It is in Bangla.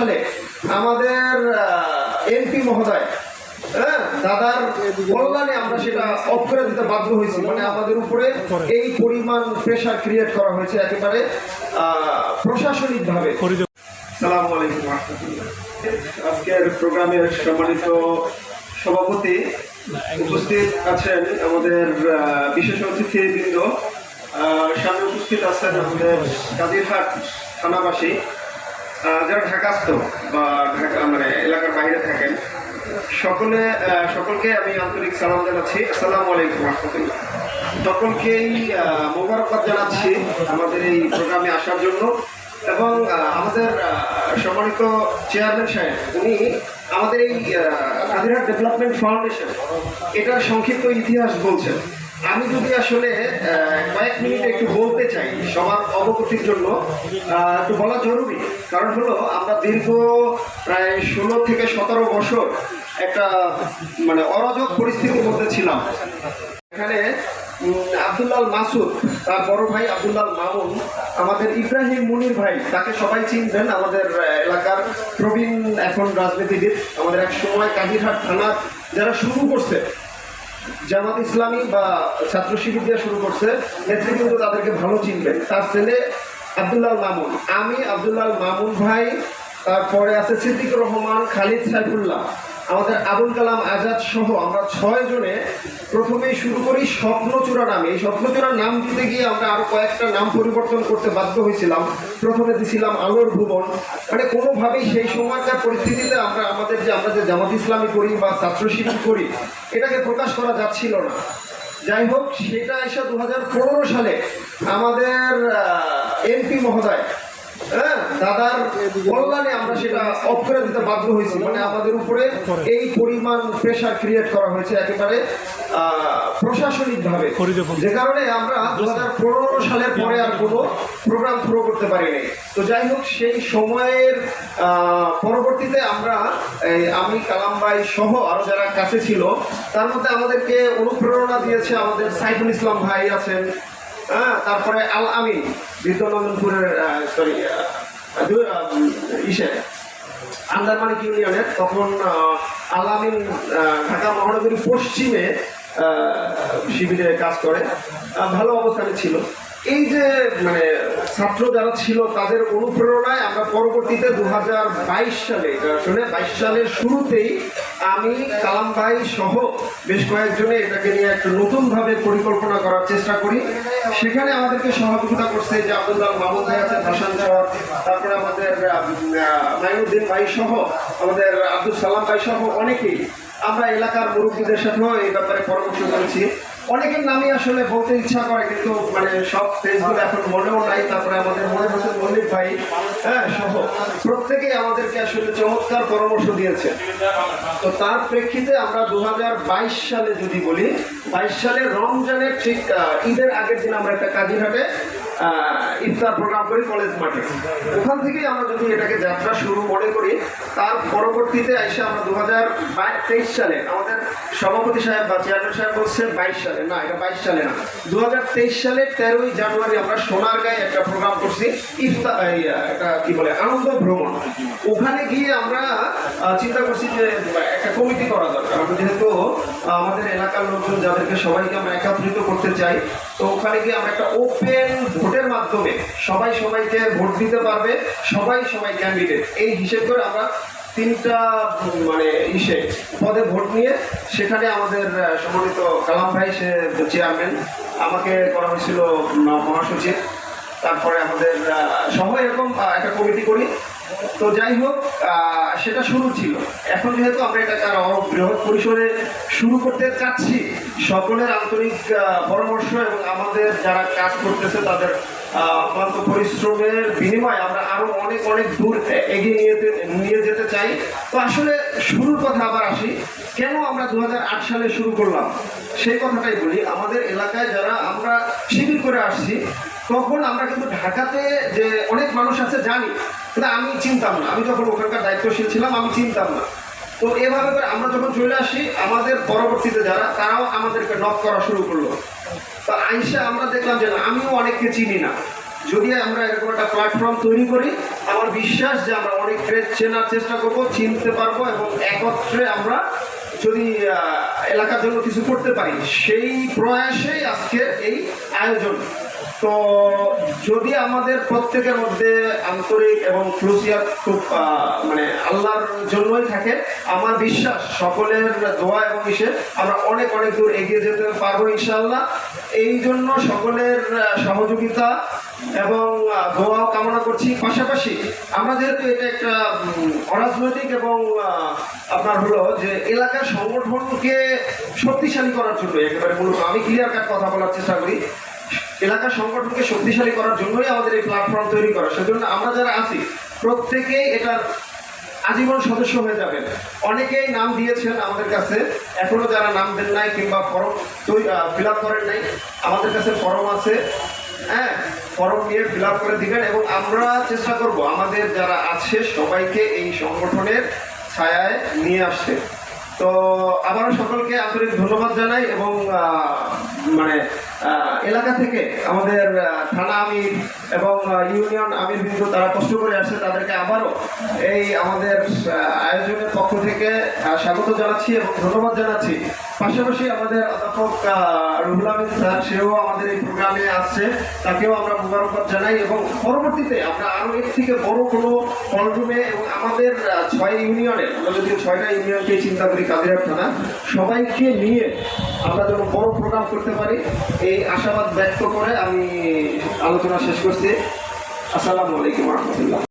সালে আমাদের এমপি মহোদয় হ্যাঁ দাদার কল্যাণে আমরা সেটা দিতে বাধ্য হয়েছি। মানে আমাদের উপরে এই পরিমাণ প্রেশার ক্রিয়েট করা হয়েছে একেবারে প্রশাসনিক ভাবে সালাম আলাইকুম আজকের প্রোগ্রামের সম্মানিত সভাপতি উপস্থিত আছেন আমাদের বিশেষ অতিথিবৃন্দ। সামনে উপস্থিত আছেন আমাদের কাদিরহাট থানাবাসী। যারা ঢাকাস্থ বা ঢাকা মানে এলাকার বাইরে থাকেন সকলে সকলকে আমি আন্তরিক সালাম জানাচ্ছি। আসসালামু আলাইকুম রহমতুল্লাহ। সকলকেই মোবারকবাদ জানাচ্ছি আমাদের এই প্রোগ্রামে আসার জন্য। এবং আমাদের সম্মানিত চেয়ারম্যান সাহেব উনি আমাদের এই আহ, কাদিরহাট ডেভেলপমেন্ট ফাউন্ডেশন এটার সংক্ষিপ্ত ইতিহাস বলছেন। আমি যদি আসলে কয়েক মিনিট একটু বলতে চাই সবার অবগতির জন্য একটু বলা জরুরি। কারণ হলো, আমরা দীর্ঘ প্রায় ষোলো থেকে সতেরো বছর একটা মানে অরাজক পরিস্থিতির মধ্যে ছিলাম। এখানে আব্দুল্লাল মাসুদ, তার বড় ভাই আব্দুল্লাল মামুন, আমাদের ইব্রাহিম মুনির ভাই, তাকে সবাই চিনবেন, আমাদের এলাকার প্রবীণ এখন রাজনীতিবিদ, আমাদের এক সময় কাজিরহাট থানা যারা শুরু করছে জামাত ইসলামী বা ছাত্র শিবির দিয়ে শুরু করছে এতে কিন্তু তাদেরকে ভালো চিনবে। তার ছেলে আবদুল্লাহ মামুন। আমি আবদুল্লাহ মামুন ভাই, তারপরে আছে সিদ্দিক রহমান, খালিদ সাইফুল্লাহ। আমাদের আবুল কালাম আজাদ সহ আমরা ছয় জনে প্রথমেই শুরু করি স্বপ্নচূড়া নামে। এই স্বপ্নচূড়ার নাম দিতে গিয়ে আমরা আরও কয়েকটা নাম পরিবর্তন করতে বাধ্য হয়েছিলাম। প্রথমে দিছিলাম আলোর ভুবন। মানে কোনোভাবেই সেই সময়কার পরিস্থিতিতে আমরা আমাদের যে আমরা যে জামাত ইসলামী করি বা ছাত্র শিবির করি, এটাকে প্রকাশ করা যাচ্ছিল না। যাই হোক, সেটা এসে দু হাজার পনেরো সালে আমাদের এমপি মহোদয় দাদার কল্যাণে আমরা সেটা অফ করে দিতে বাধ্য হয়েছি। মানে আমাদের উপরে এই পরিমাণ প্রেশার ক্রিয়েট করা হয়েছে একেবারে প্রশাসনিক ভাবে যে কারণে আমরা দু হাজার পনেরো সালের পরে আর কোনো প্রোগ্রাম শুরু করতে পারিনি। তো যাই হোক সেই সময়ের পরবর্তীতে আমরা এই আমি কালাম ভাই সহ আরও যারা কাছে ছিল তার মধ্যে আমাদেরকে অনুপ্রেরণা দিয়েছে আমাদের সাইফুল ইসলাম ভাই আছেন হ্যাঁ তারপরে আল আমিন বিদ্যানন্দপুরের সরি ইসে ইউনিয়নের তখন আহ, আল আমিন আহ, ঢাকা মহানগরী পশ্চিমে শিবিরে কাজ করে। ভালো অবস্থানে ছিল। এই যে মানে ছাত্র যারা ছিল তাদের অনুপ্রেরণায় আমরা পরবর্তীতে দু হাজার বাইশ সালে বাইশ সালের শুরুতেই আমি, কালাম ভাই সহ বেশ কয়েকজনে এটাকে নিয়ে একটা নতুনভাবে পরিকল্পনা করার চেষ্টা করি। সেখানে আমাদেরকে সহযোগিতা করছে যে আব্দুল্লাহ মাহমুদ ভাই আছেন ভাসান চর তারপরে আমাদের মাইনুদ্দিন ভাই সহ, আমাদের আব্দুল সালাম ভাই সহ অনেকেই। আমরা এলাকার মুরব্বীদের সাথেও এই ব্যাপারে পরামর্শ করেছি। অনেকের নামই আসলে বলতে ইচ্ছা করে, কিন্তু মানে সব ফেসবুক এখন মনেও নাই। তারপরে আমাদের মনে হচ্ছে মল্লিক ভাই হ্যাঁ সহ প্রত্যেকেই আমাদেরকে আসলে চমৎকার পরামর্শ দিয়েছে তো তার প্রেক্ষিতে আমরা দু হাজার বাইশ সালে যদি বলি, বাইশ সালে রমজানের ঠিক ঈদের আগের দিন আমরা একটা কাজিরহাটে ইফতার প্রোগ্রাম করি কলেজ মাঠে। ওখান থেকেই আমরা যদি এটাকে যাত্রা শুরু করি, তার পরবর্তীতে এসে আমরা দু হাজার তেইশ সালে, আমাদের সভাপতি সাহেব বা চেয়ারম্যান সাহেব বলছে বাইশ সালে। না, এটা বাইশ সালে না। দু হাজার তেইশ সালে তেরোই জানুয়ারি আমরা সোনারগাঁয়ে একটা প্রোগ্রাম করছি, ইফতার কি বলে, আনন্দ ভ্রমণ। ওখানে গিয়ে আমরা চিন্তা করছি যে, একটা কমিটি করা দরকার। আমরা যেহেতু আমাদের এলাকার লোকজন, যাদেরকে সবাইকে আমরা একত্রিত করতে চাই, তো ওখানে গিয়ে আমরা একটা ওপেন ভোটের মাধ্যমে সবাই সবাইকে ভোট দিতে পারবে, সবাই সবাই ক্যান্ডিডেট এই হিসেব করে আমরা তিনটা মানে ইসে, পদে ভোট নিয়ে সেখানে আমাদের সম্মানিত কালাম ভাই, সে চেয়ারম্যান আমাকে করা হয়েছিল মহাসচিব। তারপরে আমাদের সবাই এরকম একটা কমিটি করি। তো যাই হোক সেটা শুরু ছিল। এখন যেহেতু আমরা আরও বৃহৎ পরিসরে শুরু করতে চাচ্ছি, সকলের আন্তরিক পরামর্শ এবং আমাদের যারা কাজ করতেছে তাদের অক্লান্ত পরিশ্রমের বিনিময়ে আমরা আরও অনেক অনেক দূর এগিয়ে নিয়ে নিয়ে যেতে চাই। তো আসলে শুরুর কথা আবার আসি। কেন আমরা দু হাজার আট সালে শুরু করলাম? সেই কথাটাই বলি আমাদের এলাকায় যারা আমরা শিবির করে আসছি তখন আমরা কিন্তু ঢাকাতে যে অনেক মানুষ আছে জানি কিন্তু আমি চিনতাম না। আমি যখন ওখানকার দায়িত্বশীল ছিলাম আমি চিনতাম না। তো এভাবে করে আমরা যখন চলে আসি আমাদের পরবর্তীতে যারা তারাও আমাদেরকে নক করা শুরু করল। তো আইসা আমরা দেখলাম যে না, আমিও অনেককে চিনি না। যদি আমরা এরকম একটা প্ল্যাটফর্ম তৈরি করি আমার বিশ্বাস যে আমরা অনেক ট্রেড চেনার চেষ্টা করব চিনতে পারব এবং একত্রে আমরা যদি এলাকার জন্য কিছু করতে পারি, সেই প্রয়াসেই আজকের এই আয়োজন। তো যদি আমাদের প্রত্যেকের মধ্যে আন্তরিক এবং ক্লুসিয়াত খুব মানে আল্লাহর জন্যই থাকে, আমার বিশ্বাস সকলের দোয়া এবং ইসে আমরা অনেক অনেক দূর এগিয়ে যেতে পারব ইনশাল্লাহ এই জন্য সকলের সহযোগিতা এবং দোয়াও কামনা করছি। পাশাপাশি আমরা যেহেতু এটা একটা অরাজনৈতিক এবং আপনার হলো যে এলাকার সংগঠনকে শক্তিশালী করার জন্য, একেবারে মূলত আমি ক্লিয়ার কাট কথা বলার চেষ্টা করি, এলাকার সংগঠনকে শক্তিশালী করার জন্যই আমাদের এই প্ল্যাটফর্ম তৈরি করা। সেজন্য আমরা যারা আছি, প্রত্যেকেই এটার আজীবন সদস্য হয়ে যাবেন। অনেকেই নাম দিয়েছেন আমাদের কাছে, এখনও যারা নাম দেন নাই কিংবা ফর্ম ফিল আপ করেন নাই, আমাদের কাছে ফর্ম আছে। হ্যাঁ ফর্ম নিয়ে ফিল করে দিবেন এবং আমরা চেষ্টা করব, আমাদের যারা আছে সবাইকে এই সংগঠনের ছায়ায় নিয়ে আসতে। তো আবারও সকলকে আন্তরিক ধন্যবাদ জানাই এবং মানে এলাকা থেকে আমাদের থানা আমির এবং ইউনিয়ন আমির বিন্দু তারা কষ্ট করে আসছে, তাদেরকে আবারও এই আমাদের আয়োজনের পক্ষ থেকে স্বাগত জানাচ্ছি এবং ধন্যবাদ জানাচ্ছি। পাশাপাশি আমাদের অধ্যাপক রুহুল আমিন স্যার, সেও আমাদের এই প্রোগ্রামে আসছে তাকেও আমরা মুবারকবাদ জানাই এবং পরবর্তীতে আমরা আরও এর থেকে বড় কোনো কলরুমে এবং আমাদের ছয় ইউনিয়নের, আমরা যদি ছয়টা ইউনিয়নকে চিন্তা করি কাদিরার থানা, সবাইকে নিয়ে আমরা যেন বড় প্রোগ্রাম করতে পারি। এই আশাবাদ ব্যক্ত করে আমি আলোচনা শেষ করছি। আসসালামু আলাইকুম রহমতুল্লাহ।